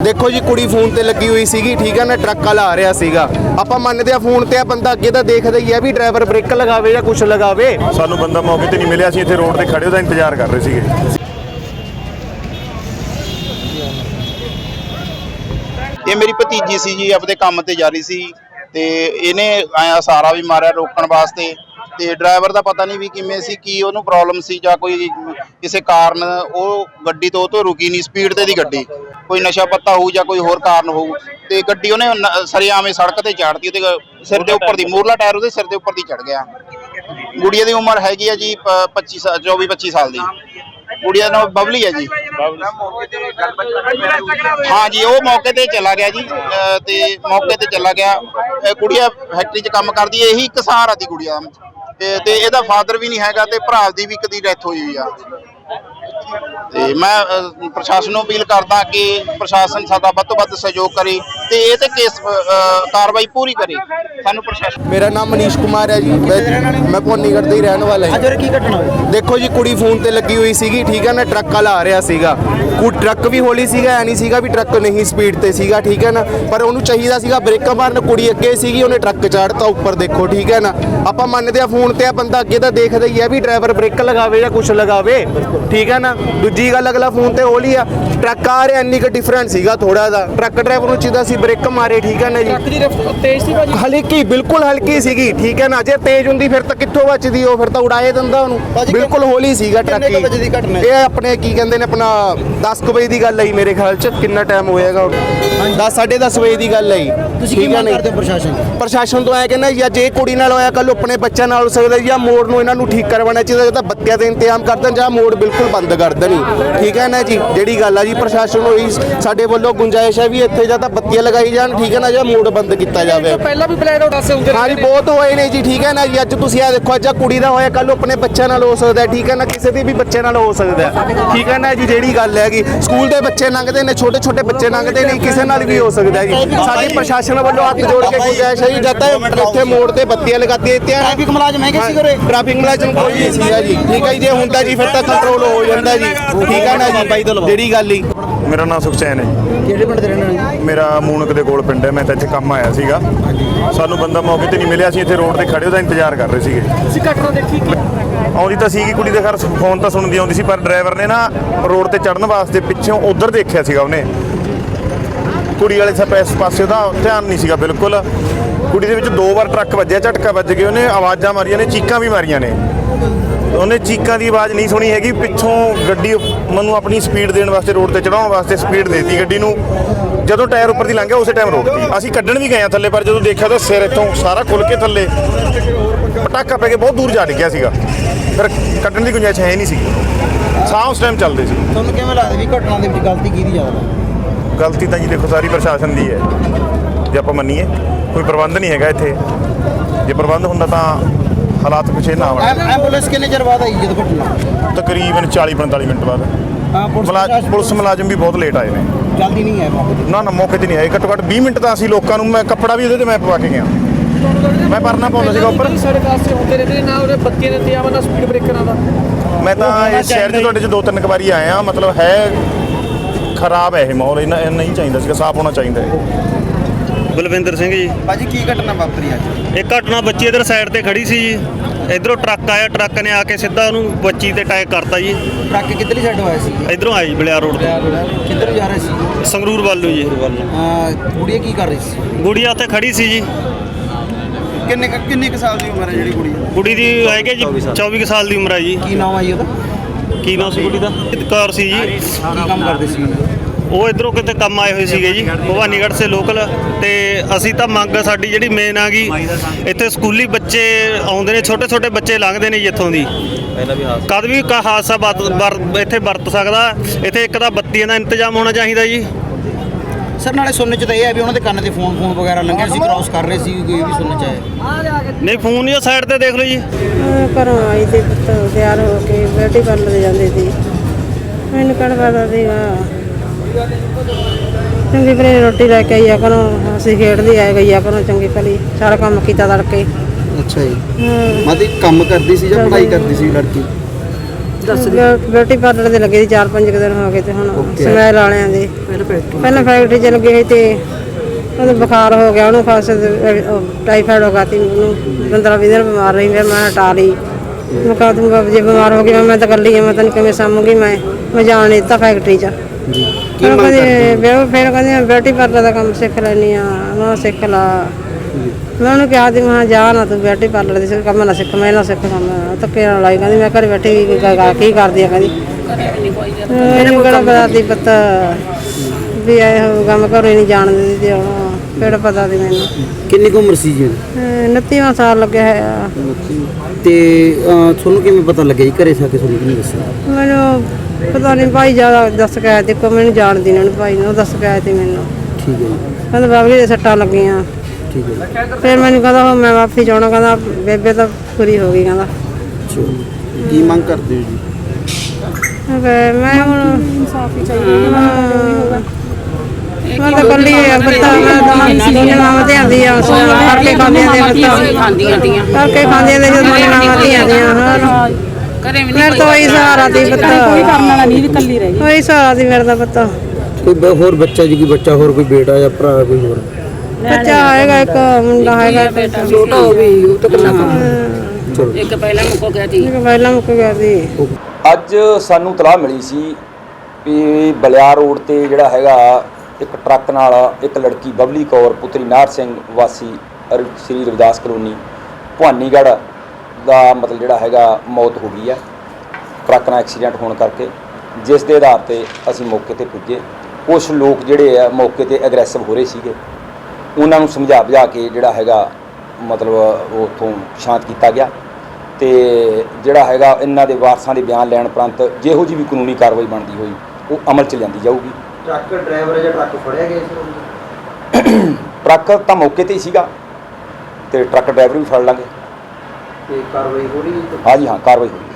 ਦੇਖੋ ਜੀ ਕੁੜੀ ਫੋਨ ਤੇ ਲੱਗੀ ਹੋਈ ਸੀਗੀ ਠੀਕ ਹੈ ਨਾ ਟਰੱਕ ਵਾਲਾ ਆ ਰਿਹਾ ਸੀਗਾ। ਆਪਾਂ ਮੰਨਦੇ ਆ ਫੋਨ ਤੇ ਆ ਬੰਦਾ ਅੱਗੇ ਤਾਂ ਦੇਖਦਾ ਹੀ ਆ ਵੀ ਡਰਾਈਵਰ ਬ੍ਰੇਕ ਲਗਾਵੇ ਜਾਂ ਕੁਝ ਲਗਾਵੇ। ਸਾਨੂੰ ਬੰਦਾ ਮੌਕੇ ਤੇ ਨਹੀਂ ਮਿਲਿਆ ਸੀ ਇੱਥੇ ਰੋਡ ਤੇ ਖੜੇ ਉਹਦਾ ਇੰਤਜ਼ਾਰ ਕਰ ਰਹੇ ਸੀਗੇ। ਇਹ ਮੇਰੀ ਭਤੀਜੀ ਸੀ ਜੀ ਆਪਦੇ ਕੰਮ ਤੇ ਜਾ ਰਹੀ ਸੀ ਤੇ ਇਹਨੇ ਆਇਆ ਸਾਰਾ ਵੀ ਮਾਰਿਆ ਰੋਕਣ ਵਾਸਤੇ। ਤੇ ਡਰਾਈਵਰ ਦਾ ਪਤਾ ਨਹੀਂ ਵੀ ਕਿਵੇਂ ਸੀ, ਕੀ ਉਹਨੂੰ ਪ੍ਰੋਬਲਮ ਸੀ ਜਾਂ ਕੋਈ ਕਿਸੇ ਕਾਰਨ ਉਹ ਗੱਡੀ ਤੋਂ ਉਹ ਤੋਂ ਰੁਕੀ ਨਹੀਂ ਸਪੀਡ ਤੇ ਦੀ ਗੱਡੀ। ਕੋਈ ਨਸ਼ਾ ਪੱਤਾ ਹੋਊ ਜਾਂ ਕੋਈ ਹੋਰ ਕਾਰਨ ਹੋਊ, ਤੇ ਗੱਡੀ ਉਹਨੇ ਸਰਿਆਵੇਂ ਸੜਕ ਤੇ ਚਾੜਤੀ, ਉਹਦੇ ਸਿਰ ਦੇ ਉੱਪਰ ਦੀ ਮੂਰਲਾ ਟਾਇਰ ਉਹਦੇ ਸਿਰ ਦੇ ਉੱਪਰ ਦੀ ਚੜ ਗਿਆ। ਗੁੜੀਆ ਦੀ ਉਮਰ ਹੈਗੀ ਆ ਜੀ 25 24 25 ਸਾਲ ਦੀ। ਗੁੜੀਆ ਦਾ ਨਾਮ ਬਬਲੀ ਹੈ ਜੀ। ਹਾਂ ਜੀ, ਉਹ ਮੌਕੇ ਤੇ ਚਲਾ ਗਿਆ ਜੀ ਤੇ ਮੌਕੇ ਤੇ ਚਲਾ ਗਿਆ। ਕੁੜੀਆ ਫੈਕਟਰੀ 'ਚ ਕੰਮ ਕਰਦੀ ਹੈ, ਇਹੀ ਇੱਕ ਸਹਾਰਾ ਦੀ ਕੁੜੀਆ ਤੇ ਤੇ ਇਹਦਾ ਫਾਦਰ ਵੀ ਨਹੀਂ ਹੈਗਾ ਤੇ ਭਰਾ ਦੀ ਵੀ ਕਦੀ ਡੈਥ ਹੋਈ ਹੋਈ ਆ। ਤੇ ਮੈਂ ਪ੍ਰਸ਼ਾਸਨ ਨੂੰ ਅਪੀਲ ਕਰਦਾ ਕਿ ਪ੍ਰਸ਼ਾਸਨ ਸਾਡਾ ਵੱਧ ਤੋਂ ਵੱਧ ਸਹਿਯੋਗ ਕਰੇ। ਤੇ ਇਹ ਤੇ ਕੇਸ ਅਹ, ਕਾਰਵਾਈ ਪੂਰੀ ਕਰੇ ਸਾਨੂੰ ਪ੍ਰਸ਼ਾਸਨ। ਮੇਰਾ ਨਾਮ ਮਨੀਸ਼ ਕੁਮਾਰ ਹੈ ਜੀ। ਮੈਂ ਮੈਂ ਦਾ ਹੀ ਰਹਿਣ ਵਾਲਾ ਹਾਂ। ਅੱਜ ਕੀ ਘਟਨਾ ਹੋਈ? ਦੇਖੋ ਜੀ ਕੁੜੀ ਫੋਨ ਤੇ ਲੱਗੀ ਹੋਈ ਸੀਗੀ ਠੀਕ ਹੈ ਨਾ? ਟਰੱਕ ਵਾਲਾ ਆ ਰਿਹਾ ਸੀਗਾ। ਕੋ ਟਰੱਕ ਵੀ ਹੌਲੀ ਸੀਗਾ ਐ ਨਹੀਂ ਸੀਗਾ ਵੀ ਟਰੱਕ ਨਹੀਂ ਸਪੀਡ ਤੇ ਸੀਗਾ ਠੀਕ ਹੈ ਨਾ? ਪਰ ਉਹਨੂੰ ਚਾਹੀਦਾ ਸੀਗਾ ਬ੍ਰੇਕਾਂ ਮਾਰਨ। ਕੁੜੀ ਅੱਗੇ ਸੀਗੀ ਉਹਨੇ ਟਰੱਕ ਚਾੜਤਾ ਉੱਪਰ ਦੇਖੋ ਠੀਕ ਹੈ ਨਾ? ਆਪਾਂ ਮੰਨਦੇ ਆ ਫੋਨ ਤੇ ਆ ਬੰਦਾ ਅੱਗੇ ਤਾਂ ਦੇਖਦਾ ਹੀ ਆ ਵੀ ਡਰਾਈਵਰ ਬ੍ਰੇਕ ਲਗਾਵੇ ਜਾਂ ਕੁਝ ਲਗਾਵੇ ਠੀਕ ਹੈ ਨਾ? ਦੂਜੀ ਗੱਲ ਅਗਲਾ ਫੋਨ ਤੇ ਹੌਲੀ ਆ। ਟਰੱਕ ਆ ਰਿਹਾ ਇੰਨੀ ਕੁ ਡਿਫਰੈਂਟ ਸੀਗਾ ਥੋੜਾ ਦਾ ਟਰੱਕ ਡਰਾਈਵਰ ਨੂੰ ਚਾਹੀਦਾ ਸੀ ਬ੍ਰੇਕ ਮਾਰੇ ਠੀਕ ਹੈ ਨਾ ਜੀ? ਟਰੱਕ ਦੀ ਰਫ਼ਤਾਰ ਤੇਜ਼ ਸੀ ਭਾਜੀ? ਹਲਕੀ ਬਿਲਕੁਲ ਹਲਕੀ ਸੀਗੀ ਠੀਕ ਹੈ ਨਾ? ਜੇ ਤੇਜ਼ ਹੁੰਦੀ ਫਿਰ ਤਾਂ ਕਿੱਥੋਂ ਬਚਦੀ ਉਹ? ਫਿਰ ਤਾਂ ਉਡਾਏ ਦਿੰਦਾ ਉਹਨੂੰ। ਬਿਲਕੁਲ ਹੌਲੀ ਸੀਗਾ ਟਰੱਕ ਕਿੰਨੇ ਵਜੇ ਦੀ ਘਟਨਾ? ਇਹ ਆਪਣੇ ਕੀ ਕਹਿੰਦੇ ਨੇ ਆਪਣਾ 10 ਕੁ ਵਜੇ ਦੀ ਗੱਲ ਹੈ ਮੇਰੇ ਖਿਆਲ ਚ। ਕਿੰਨਾ ਟਾਈਮ ਹੋਏਗਾ 10 10:30 ਵਜੇ ਦੀ ਗੱਲ ਹੈ ਤੁਸੀਂ ਕੀ ਮੰਗ? ਕਰਦੇ ਹੋ ਪ੍ਰਸ਼ਾਸਨ? ਪ੍ਰਸ਼ਾਸਨ ਤੋਂ ਐ ਕਹਿੰਦਾ ਜਾਂ ਜੇ ਕੁੜੀ ਨਾਲ ਹੋਇਆ ਕੱਲ ਆਪਣੇ ਬੱਚਿਆਂ ਨਾਲ ਹੋ ਸਕਦਾ ਜਾਂ ਮੋੜ ਨੂੰ ਇਹਨਾਂ ਨੂੰ ਠੀਕ ਕਰਵਾਉਣਾ ਚਾਹੀਦਾ ਜਾਂ ਤਾਂ ਬੱਤੀਆਂ ਦਾ ਇੰਤਜ਼ਾਮ ਕਰ ਦੇਣ ਜਾਂ ਮੋੜ ਬਿਲਕੁਲ ਬੰਦ ਕਰ ਦੇਣ ਠੀਕ ਹੈ ਨਾ ਜੀ? ਜਿਹੜੀ ਗੱਲ ਆ ਜੀ ਪ੍ਰਸ਼ਾਸਨ ਨੂੰ ਸਾਡੇ ਵੱਲੋਂ ਗੁੰਜਾਇਸ਼ ਹੈ ਵੀ ਇੱਥੇ ਜਾਂ ਤਾਂ ਬੱਤੀਆਂ ਲਗਾਈ ਜਾਣ ਠੀਕ ਹੈ ਨਾ ਜਾਂ ਮੋੜ ਬੰਦ ਕੀਤਾ ਜਾਵੇ? ਪਹਿਲਾਂ ਵੀ ਆਊਟ ਆਸੇ ਹੁੰਦੇ ਹਾਂ ਜੀ ਬਹੁਤ ਹੋਏ ਨੇ ਜੀ ਠੀਕ ਹੈ ਨਾ ਜੀ ਅੱਜ ਤੁਸੀਂ ਆ ਦੇਖੋ ਅੱਜ ਕੁੜੀ ਦਾ ਹੋਇਆ ਕੱਲ ਆਪਣੇ ਬੱਚਿਆਂ ਨਾਲ ਹੋ ਸਕਦਾ ਹੈ, ਠੀਕ ਹੈ ਨਾ ਕਿਸੇ ਦੀ ਵੀ ਬੱਚੇ ਨਾਲ ਹੋ ਸਕਦਾ ਹੈ। ਠੀਕ ਹੈ ਨਾ ਜੀ ਜਿਹੜੀ ਗੱਲ ਹੈਗੀ ਸਕੂਲ ਦੇ ਬੱਚੇ ਲੰਘਦੇ ਨੇ ਛੋਟੇ ਛੋਟੇ ਬੱਚੇ ਲੰਘਦੇ ਨੇ ਕਿਸੇ ਨਾਲ ਵੀ ਹੋ ਸਕਦਾ ਹੈ ਜੀ। ਸਾਡੀ ਪ੍ਰਸ਼ਾਸਨ ਵੱਲੋਂ ਹੱਥ ਜੋੜ ਕੇ ਗੁੰਜਾਇਸ਼ ਹੈ ਜੀ ਜਦ ਤੱਕ ਇੱਥੇ ਮੋੜ ਤੇ ਬੱਤੀਆਂ ਲਗਾਤੀਆਂ ਦਿੱਤੀਆਂ ਟ੍ਰੈਫਿਕ ਮੁਲਾਜ਼ਮ ਹੈਗੇ ਸੀ ਉਰੇ? ਟ੍ਰੈਫਿਕ ਮੁਲਾਜ਼ਮ ਕੋਈ ਨਹੀਂ ਸੀਗਾ ਜੀ। ਠੀਕ ਹੈ ਜੀ ਜੇ ਹੁੰਦਾ ਜੀ ਫਿਰ ਤਾਂ ਕੰਟਰੋਲ ਹੋ ਜਾਂਦਾ ਜੀ। ਠੀਕ ਹੈ ਨਾ ਜੀ ਜਿਹੜੀ ਗੱਲ ਹੀ। ਮੇਰਾ ਨਾਮ ਸੁਖਚੈਨ ਹੈ। ਜੀ। ਕਿਹੜੇ ਪਿੰਡ ਦੇ ਰਹਿਣ ਵਾਲੇ? ਮੇਰਾ ਮੂਨਕ ਦੇ ਕੋਲ ਪਿੰਡ ਹੈ ਮੈਂ ਤਾਂ ਇੱਥੇ ਕੰਮ ਆਇਆ ਸੀਗਾ। ਸਾਨੂੰ ਬੰਦਾ ਮੌਕੇ ਤੇ ਨਹੀਂ ਮਿਲਿਆ ਸੀ ਇੱਥੇ ਰੋਡ ਤੇ ਖੜੇ ਉਹਦਾ ਇੰਤਜ਼ਾਰ ਕਰ ਰਹੇ ਸੀਗੇ। ਤੁਸੀਂ ਘਟਨਾ ਦੇਖੀ ਆਉਂਦੀ ਤਾਂ ਸੀਗੀ ਕੁੜੀ ਦੇ ਘਰ ਫੋਨ ਤਾਂ ਸੁਣਦੀ ਆਉਂਦੀ ਸੀ ਪਰ ਡਰਾਈਵਰ ਨੇ ਨਾ ਰੋਡ ਤੇ ਚੜਨ ਵਾਸਤੇ ਪਿੱਛੋਂ ਉਧਰ ਦੇਖਿਆ ਸੀਗਾ ਉਹਨੇ। ਕੁੜੀ ਵਾਲੇ ਪਾਸੇ ਉਹਦਾ ਧਿਆਨ ਨਹੀਂ ਸੀਗਾ ਬਿਲਕੁਲ। ਕੁੜੀ ਦੇ ਵਿੱਚ ਦੋ ਵਾਰ ਟਰੱਕ ਵੱਜਿਆ ਝਟਕਾ ਵੱਜ ਗਿਆ ਉਹਨੇ ਆਵਾਜ਼ਾਂ ਮਾਰੀਆਂ ਨੇ ਚੀਕਾਂ ਵੀ ਮਾਰੀਆਂ ਨੇ। ਉਹਨੇ ਚੀਕਾਂ ਦੀ ਆਵਾਜ਼ ਨਹੀਂ ਸੁਣੀ ਹੈਗੀ। ਪਿੱਛੋਂ ਗੱਡੀ ਮੈਨੂੰ ਆਪਣੀ ਸਪੀਡ ਦੇਣ ਵਾਸਤੇ ਰੋਡ ਤੇ ਚੜਾਉਣ ਵਾਸਤੇ ਸਪੀਡ ਦੇਤੀ ਗੱਡੀ ਨੂੰ। ਜਦੋਂ ਟਾਇਰ ਉੱਪਰ ਦੀ ਲੰਘ ਗਿਆ ਉਸੇ ਟਾਈਮ ਰੋਕਤੀ ਅਸੀਂ ਕੱਢਣ ਵੀ ਗਏ ਆ ਥੱਲੇ ਪਰ ਜਦੋਂ ਦੇਖਿਆ ਤਾਂ ਸਿਰ ਇੱਥੋਂ ਸਾਰਾ ਖੁੱਲ ਕੇ ਥੱਲੇ। ਪਟਾਕਾ ਪੈ ਕੇ ਬਹੁਤ ਦੂਰ ਜਾ ਡਿੱਗਿਆ ਸੀਗਾ। ਫਿਰ ਕੱਢਣ ਦੀ ਗੁੰਜਾਇਸ਼ ਹੈ ਨਹੀਂ ਸੀ। ਸਾਹ ਉਸ ਟਾਈਮ ਚੱਲਦੇ ਸੀ। ਤੁਹਾਨੂੰ ਕਿਵੇਂ ਲੱਗਦਾ ਵੀ ਘਟਨਾ ਦੇ ਵਿੱਚ ਗਲਤੀ ਕਿਹਦੀ ਜ਼ਿਆਦਾ? ਗਲਤੀ ਤਾਂ ਜੀ ਦੇਖੋ ਸਾਰੀ ਪ੍ਰਸ਼ਾਸਨ ਦੀ ਹੈ। ਜੇ ਆਪਾਂ ਮੰਨੀਏ ਕੋਈ ਪ੍ਰਬੰਧ ਨਹੀਂ ਹੈਗਾ ਇੱਥੇ। ਜੇ ਪ੍ਰਬੰਧ ਹੁੰਦਾ ਤਾਂ ਹਾਲਾਤ ਕੁਛ ਇਹ ਨਾ ਐਮ- ਐਂਬੂਲੈਂਸ ਕਿੰਨੇ ਚਿਰ ਬਾਅਦ ਆਈ ਜਦੋਂ ਘਟਨਾ? ਤਕਰੀਬਨ 40 45 ਮਿੰਟ ਬਾਅਦ। ਹਾਂ ਪੁਲਿਸ ਮੁਲਾਜ਼ਮ ਵੀ ਬਹੁਤ ਲੇਟ ਆਏ ਨੇ। ਜਲਦੀ ਨਹੀਂ ਹੈ ਮੌਕੇ ਤੇ। ਨਾ ਨਾ ਮੌਕੇ ਤੇ ਨਹੀਂ ਆਏ। ਘੱਟੋ ਘੱਟ 20 ਮਿੰਟ ਤਾਂ ਅਸੀਂ ਲੋਕਾਂ ਨੂੰ ਮੈਂ ਕੱਪੜਾ ਵੀ ਉਹਦੇ ਤੇ ਮੈਂ ਪਵਾ ਕੇ ਗਿਆ। ਮੈਂ ਪਰਨਾ ਪਾਉਂਦਾ ਸੀਗਾ ਉੱਪਰ। ਸਾਡੇ ਪਾਸੇ ਹੁੰਦੇ ਰਹਿੰਦੇ ਨੇ, ਨਾ ਉਹਦੇ ਬੱਤੀਆਂ ਦੇ ਇੰਤਜ਼ਾਮ ਨਾ ਸਪੀਡ ਬ੍ਰੇਕਰਾਂ ਦਾ ਮੈਂ ਤਾਂ ਇਸ ਸ਼ਹਿਰ 'ਚ ਤੁਹਾਡੇ 'ਚ ਦੋ ਤਿੰਨ ਕੁ ਵਾਰੀ ਆਇਆ ਮਤਲਬ ਹੈ ਖਰਾਬ ਹੈ ਇਹ ਮਾਹੌਲ ਇਹ ਨਹੀਂ ਚਾਹੀਦਾ ਸੀਗਾ ਸਾਫ਼ ਹੋਣਾ ਚਾਹੀਦਾ ਹੈ। ਬਲਵਿੰਦਰ ਸਿੰਘ ਜੀ। ਭਾਜੀ ਕੀ ਘਟਨਾ ਵਾਪਰੀ ਅੱਜ? ਇਹ ਘਟਨਾ ਬੱਚੀ ਇਧਰ ਸਾਈਡ ਤੇ ਖੜੀ ਸੀ ਜੀ। ਇਧਰੋਂ ਟਰੱਕ ਆਇਆ ਟਰੱਕ ਨੇ ਆ ਕੇ ਸਿੱਧਾ ਉਹਨੂੰ ਬੱਚੀ ਤੇ ਅਟੈਕ ਕਰਤਾ ਜੀ। ਟਰੱਕ ਕਿੱਧਰਲੀ ਸਾਈਡ ਹੋਇਆ ਸੀ? ਇਧਰੋਂ ਆਈ ਬਲਿਆਰ ਰੋਡ ਤੋਂ। ਕਿੱਧਰ ਜਾ ਰਹੇ ਸੀ? ਸੰਗਰੂਰ ਵੱਲ ਨੂੰ ਜੀ। ਅਹ ਕੁੜੀ ਕੀ ਕਰ ਰਹੀ ਸੀ? ਗੁੜੀਆ ਉੱਥੇ ਖੜੀ ਸੀ ਜੀ। ਕਿੰਨੇ ਕੁ- ਕਿੰਨੇ ਕੁ ਸਾਲ ਦੀ ਉਮਰ ਹੈ ਜਿਹੜੀ ਕੁੜੀ ਦੀ? ਕੁੜੀ ਦੀ ਹੈਗੇ ਜੀ 24 ਕੁ ਸਾਲ ਦੀ ਉਮਰ ਹੈ ਜੀ। ਕੀ ਨਾਮ ਆ ਜੀ ਉਹਦਾ? ਕੀ ਨਾਮ ਸੀ ਕੁੜੀ ਦਾ? ਕੌਰ ਸੀ ਜੀ ਕੀ ਕੰਮ ਕਰਦੇ ਸੀ? ਉਹ ਇਧਰੋਂ ਕਿਤੇ ਕੰਮ ਆਏ ਹੋਏ ਸੀਗੇ ਜੀ ਭਵਾਨੀਗੜ੍ਹ ਸੇ ਲੋਕਲ ਤੇ ਅਸੀਂ ਤਾਂ ਮੰਗ ਸਾਡੀ ਜਿਹੜੀ ਮੇਨ ਆ ਗਈ ਇੱਥੇ ਸਕੂਲੀ ਬੱਚੇ ਆਉਂਦੇ ਨੇ ਛੋਟੇ ਛੋਟੇ ਬੱਚੇ ਲੰਘਦੇ ਨੇ ਜੀ ਇੱਥੋਂ ਦੀ। ਕਦ ਵੀ ਕਾ ਹਾਦਸਾ ਇੱਥੇ ਵਰਤ ਸਕਦਾ ਇੱਥੇ ਇੱਕ ਤਾਂ ਬੱਤੀਆਂ ਦਾ ਇੰਤਜ਼ਾਮ ਹੋਣਾ ਚਾਹੀਦਾ ਜੀ। ਸਰ ਨਾਲੇ ਸੁਣਨ ਚ ਤਾਂ ਇਹ ਹੈ ਵੀ ਉਹਨਾਂ ਦੇ ਕੰਨ ਤੇ ਫੋਨ ਫੋਨ ਵਗੈਰਾ ਲੰਘਿਆ ਸੀ ਕ੍ਰਾਸ ਕਰ ਰਹੇ ਸੀ ਕੋਈ ਇਹ ਵੀ ਸੁਣਨ ਚ ਆਇਆ। ਨਹੀਂ ਫੋਨ ਹੀ ਸਾਈਡ ਤੇ ਦੇਖ ਲਓ ਜੀ। ਘਰੋਂ ਆਈ ਤੇ ਪੁੱਤ ਤਿਆਰ ਹੋ ਕੇ ਬਿਊਟੀ ਪਾਰਲਰ ਜਾਂਦੀ ਸੀ। ਮੈਨੂੰ ਕਿਹੜਾ ਪਤਾ ਸੀਗਾ। ਚੰਗੀ ਭਲੀ ਰੋਟੀ ਲੈ ਕੇ ਆਈਆ ਕਰੋ ਅਸੀਂ ਖੇਡਦੀ ਆ ਗਈਆ ਕਰੋ ਚੰਗੀ ਭਲੀ ਸਾਰਾ ਕੰਮ ਕੀਤਾ ਤੜਕੇ। ਅੱਛਾ ਜੀ। ਹਾਂ। ਮਾਦੀ ਕੰਮ ਕਰਦੀ ਸੀ ਜਾਂ ਪੜ੍ਹਾਈ ਕਰਦੀ ਸੀ ਲੜਕੀ? ਬਿਊਟੀ ਪਾਰਲਰ ਦੇ ਲੱਗੇ ਸੀ 4-5 ਦਿਨ ਹੋ ਗਏ ਤੇ ਹੁਣ ਸਮੈਲ ਵਾਲਿਆਂ ਦੇ। ਪਹਿਲਾਂ ਫੈਕਟਰੀ ਚ। ਲੱਗੇ ਸੀ ਤੇ ਉਹਨੂੰ ਬੁਖਾਰ ਹੋ ਗਿਆ ਉਹਨੂੰ ਫਸ ਟਾਈਫਾਇਡ ਹੋ ਗਿਆ ਤੀ ਉਹਨੂੰ 15-20 ਦਿਨ ਬਿਮਾਰ ਰਹੀ ਫਿਰ ਮੈਂ ਹਟਾ ਲਈ। ਮੈਂ ਕਹਾ ਜੇ ਬਿਮਾਰ ਹੋ ਗਈ ਮੈਂ- ਤਾਂ ਇਕੱਲੀ ਹਾਂ ਮੈਂ ਤੈਨੂੰ ਕਿਵੇਂ ਸਾਂਭੂਗੀ ਮੈਂ? ਮੈਂ ਜਾਣ ਨਹੀਂ ਦਿੱਤਾ ਫੈਕਟਰੀ ਚ। ਜੀ ਕੀ ਮੰਗ ਕਰਦੇ ਫਿਰ ਕਹਿੰਦੇ ਬਿਊਟੀ ਪਾਰਲਰ ਦਾ ਕੰਮ ਸਿੱਖ ਲੈਣੀ ਆ ਮੈਂ ਸਿੱਖ ਲਾ। ਮੈਂ ਉਹਨੂੰ ਕਿਹਾ ਸੀ ਮੈਂ ਜਾ ਨਾ ਤੂੰ ਬਿਊਟੀ ਪਾਰਲਰ ਦੇ ਕੰਮ ਨਾ ਸਿੱਖ ਮੈਂ ਨਾ ਸਿੱਖ ਕੰਮ। ਧੱਕੇ ਨਾਲ ਲਾਈ ਕਹਿੰਦੀ ਮੈਂ ਘਰੇ ਬੈਠੀ ਕੀ ਕ- ਕਰਦੀ ਆ ਕਹਿੰਦੀ। ਮੈਨੂੰ ਕਿਹੜਾ ਪਤਾ ਸੀ ਪਤਾ ਵੀ ਇਹ ਕੰਮ ਘਰੇ ਨਹੀਂ ਜਾਣ ਦਿੰਦੀ ਤੇ ਹੁਣ ਕਿਹੜਾ ਪਤਾ ਸੀ ਮੈਨੂੰ। ਕਿੰਨੀ ਕੁ ਉਮਰ ਸੀ ਜੀ ਉਹਦੀ? ਅਹ 29ਵਾਂ ਸਾਲ ਲੱਗਿਆ ਹੋਇਆ। ਤੇ ਅਹ, ਤੁਹਾਨੂੰ ਕਿਵੇਂ ਪਤਾ ਲੱਗਿਆ ਜੀ ਘਰੇ ਸਾ ਕੇ ਤੁਹਾਨੂੰ ਕਿਹਨੇ ਦੱਸਿਆ? ਮੈਨੂੰ ਪਤਾ ਨਹੀਂ ਭਾਈ ਜ਼ਿਆਦਾ ਦੱਸ ਕੇ ਆਇਆ ਤੇ ਕੋ ਮੈਨੂੰ ਜਾਣਦੀ ਨਹੀਂ ਉਹਨੂੰ ਭਾਈ ਨੂੰ ਦੱਸ ਕੇ ਆਇਆ ਤੇ ਮੈਨੂੰ। ਠੀਕ ਹੈ ਜੀ। ਕਹਿੰਦਾ ਬਾਬਲੀ ਦੇ ਸੱਟਾਂ ਲੱਗੀਆਂ। ਠੀਕ ਹੈ ਜੀ। ਫਿਰ ਮੈਨੂੰ ਕਹਿੰਦਾ ਹੁਣ ਮੈਂ ਮਾਫੀ ਚਾਹਣਾ ਕਹਿੰਦਾ ਬੇਬੇ ਤਾਂ ਪੂਰੀ ਹੋ ਗਈ ਕਹਿੰਦਾ। ਚਲੋ ਕੀ ਮੰਗ ਕਰਦੇ ਹੋ ਜੀ? ਫਿਰ ਮੈਂ ਹੁਣ ਇਨਸਾਫੀ ਚਾਹੀਦਾ ਮੈਂ ਤਾਂ ਕੱਲੀ ਆ ਬੱਤਾ ਮੈਂ ਤਾਂ ਦੋਨੇ ਮਾਵਾਂ ਤੇ ਆਂਦੀ ਆ ਕਰਕੇ ਖਾਂਦੀਆਂ ਦੇ ਬੱਤਾ ਕਰਕੇ ਖਾਂਦੀਆਂ ਦੇ ਜਦੋਂ ਮਾਵਾਂ ਤੇ ਆਂਦੀਆਂ ਹਾਂ। ਘਰੇ ਵੀ ਮੇਰੇ ਤਾਂ ਉਹੀ ਸਹਾਰਾ ਦੀ ਬੱਤਾ ਕੋਈ ਕਰਨ ਵਾਲਾ ਨਹੀਂ ਕੱਲੀ ਰਹਿ ਗਈ। ਉਹੀ ਸਹਾਰਾ ਦੀ ਮੇਰੇ ਦਾ ਬੱਤਾ ਕੋਈ ਬ- ਹੋਰ ਬੱਚਾ ਜੀ ਕੋਈ ਬੱਚਾ ਹੋਰ ਕੋਈ ਬੇਟਾ ਜਾਂ ਭਰਾ ਕੋਈ ਹੋਰ? ਬੱਚਾ ਹੈਗਾ ਇੱਕ ਮੁੰਡਾ ਹੈਗਾ ਇੱਕ ਛੋਟਾ ਹੋ ਵੀ ਉਹ ਤਾਂ ਕਿੰਨਾ ਚਲੋ। ਇੱਕ ਪਹਿਲਾਂ ਮੁੱਕੋ ਗਿਆ ਸੀ। ਪਹਿਲਾਂ ਮੁੱਕ ਗਿਆ ਸੀ। ਅੱਜ ਸਾਨੂੰ ਤਲਾਹ ਮਿਲੀ ਸੀ ਵੀ ਬਲਿਆਰ ਰੋਡ ਤੇ ਜਿਹੜਾ ਹੈਗਾ ਇੱਕ ਟਰੱਕ ਨਾਲ ਇੱਕ ਲੜਕੀ ਬਬਲੀ ਕੌਰ ਪੁੱਤਰੀ ਨਾਰ ਸਿੰਘ ਵਾਸੀ ਸ੍ਰੀ ਰਵਿਦਾਸ ਕਲੋਨੀ ਭਵਾਨੀਗੜ੍ਹ ਦਾ ਮਤਲਬ ਜਿਹੜਾ ਹੈਗਾ ਮੌਤ ਹੋ ਗਈ ਹੈ। ਟਰੱਕ ਨਾਲ ਐਕਸੀਡੈਂਟ ਹੋਣ ਕਰਕੇ ਜਿਸ ਦੇ ਆਧਾਰ ਤੇ ਅਸੀਂ ਮੌਕੇ ਤੇ ਪੁੱਜੇ। ਕੁਝ ਲੋਕ ਜਿਹੜੇ ਆ ਮੌਕੇ ਤੇ ਐਗਰੈਸਿਵ ਹੋ ਰਹੇ ਸੀਗੇ। ਉਹਨਾਂ ਨੂੰ ਸਮਝਾ ਬੁਝਾ ਕੇ ਜਿਹੜਾ ਹੈਗਾ ਮਤਲਬ ਉੱਥੋਂ ਸ਼ਾਂਤ ਕੀਤਾ ਗਿਆ ਤੇ ਜਿਹੜਾ ਹੈਗਾ ਇਹਨਾਂ ਦੇ ਵਾਰਸਾਂ ਦੇ ਬਿਆਨ ਲੈਣ ਉਪਰੰਤ ਜਿਹੋ ਜੀ ਵੀ ਕਾਨੂੰਨੀ ਕਾਰਵਾਈ ਬਣਦੀ ਹੋਈ ਉਹ ਅਮਲ ਚ ਲਿਆਂਦੀ ਜਾਊਗੀ। ਟਰੱਕ ਡਰਾਈਵਰ ਜਾਂ ਟਰੱਕ ਫੜਿਆ ਗਿਆ ਸੀ ਟਰੱਕ ਤਾਂ ਮੌਕੇ ਤੇ ਹੀ ਸੀਗਾ ਤੇ ਟਰੱਕ ਡਰਾਈਵਰ ਵੀ ਫੜ ਲਾਂਗੇ। ਤੇ ਕਾਰਵਾਈ ਹੋ ਰਹੀ ਹੈ ਹਾਂਜੀ ਹਾਂ ਕਾਰਵਾਈ ਹੋਈ